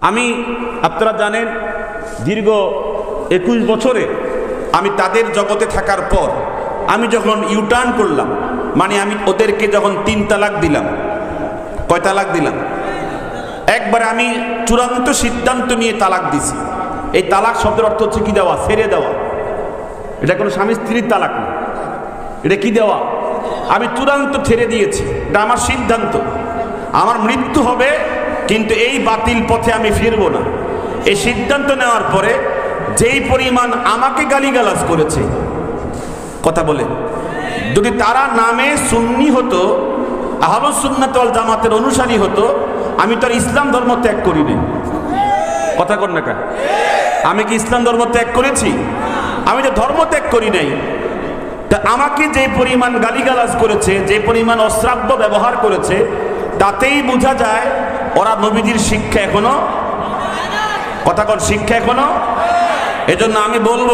আমি, আপনারা জানেন, দীর্ঘ একুশ বছরে আমি তাদের জগতে থাকার পর আমি যখন ইউটার্ন করলাম মানে আমি ওদেরকে যখন তিন তালাক দিলাম, কয় তালাক দিলাম? একবারে আমি চূড়ান্ত সিদ্ধান্ত নিয়ে তালাক দিছি। এই তালাক শব্দের অর্থ হচ্ছে কি দেওয়া? ছেড়ে দেওয়া। এটা কোনো স্বামী স্ত্রীর তালাক না। এটা কি দেওয়া? আমি চূড়ান্ত ছেড়ে দিয়েছি। এটা আমার সিদ্ধান্ত। আমার মৃত্যু হবে কিন্তু এই বাতিল পথে আমি ফিরবো না। এই সিদ্ধান্ত নেওয়ার পরে যেই পরিমাণ আমাকে গালিগালাজ করেছে, কথা বলে, যদি তারা নামে সুন্নি হতো, আহলুস সুন্নাতল জামাতের অনুসারী হতো, আমি তো ইসলাম ধর্ম ত্যাগ করিনি। কথা কর না কেন? আমি কি ইসলাম ধর্ম ত্যাগ করেছি? আমি তো ধর্ম ত্যাগ করি নাই। তা আমাকে যে পরিমাণ গালিগালাজ করেছে, যে পরিমাণ অশ্রাব্য ব্যবহার করেছে, তাতেই বোঝা যায় ওরা নবীজির শিক্ষা এখনও? কথা কর শিক্ষা এখনও? এজন্য আমি বলব,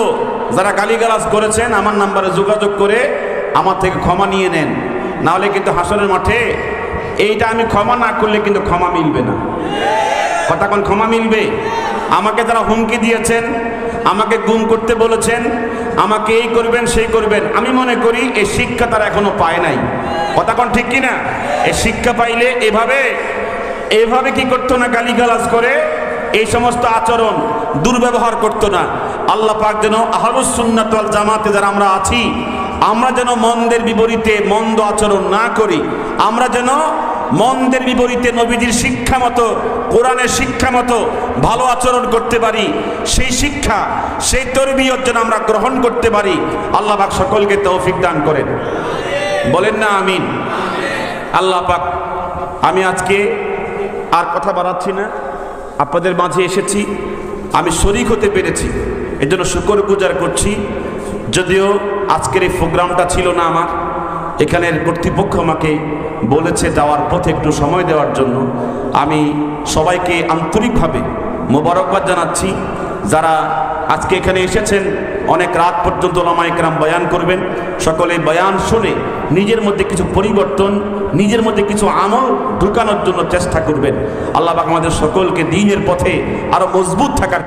যারা গালিগালাজ করেছেন, আমার নাম্বারে যোগাযোগ করে আমার থেকে ক্ষমা নিয়ে নেন। নাহলে কিন্তু হাসনের মাঠে এইটা আমি ক্ষমা না করলে কিন্তু ক্ষমা মিলবে না। কথা কোন, ক্ষমা মিলবে? আমাকে যারা হুমকি দিয়েছেন, আমাকে গুম করতে বলেছেন, আমাকে এই করবেন, সেই করবেন, আমি মনে করি এই শিক্ষা তারা এখনও পায় নাই। কথা কোন, ঠিক কিনা? এই শিক্ষা পাইলে এভাবে এভাবে কি করতো না গালিগালাজ করে? এই সমস্ত আচরণ দুর্ব্যবহার করতো না। আল্লাহ পাক যেন আহলুস সুন্নাত ওয়াল জামাতে যারা আমরা আছি, আমরা যেন মন্দের বিপরীতে মন্দ আচরণ না করি, আমরা যেন মন্দের বিপরীতে নবীজির শিক্ষা মতো, কোরআনের শিক্ষা মতো ভালো আচরণ করতে পারি, সেই শিক্ষা, সেই তরবিয়ত যেন আমরা গ্রহণ করতে পারি, আল্লাহ পাক সকলকে তৌফিক দান করেন। বলেন না আমিন। আল্লাহ পাক, আমি আজকে আর কথা বাড়াচ্ছি না। আপনাদের মাঝে এসেছি। আমি শরিক হতে পেরেছি। এজন্য শুকর গুজার করছি। যদিও আজকের এই প্রোগ্রামটা ছিল না আমার। এখানের কর্তৃপক্ষ আমাকে বলেছে যাওয়ার পথে একটু সময় দেওয়ার জন্য। আমি সবাইকে আন্তরিকভাবে মোবারকবাদ জানাচ্ছি। যারা আজকে এখানে এসেছেন, অনেক রাত পর্যন্ত ওলামাইকরাম বয়ান করবেন। সকলে বয়ান শুনে নিজের মধ্যে কিছু পরিবর্তন, নিজের মধ্যে কিছু আমল ঢুকানোর জন্য চেষ্টা করবেন। আল্লাহ আমাদের সকলকে দিনের পথে আরও মজবুত থাকার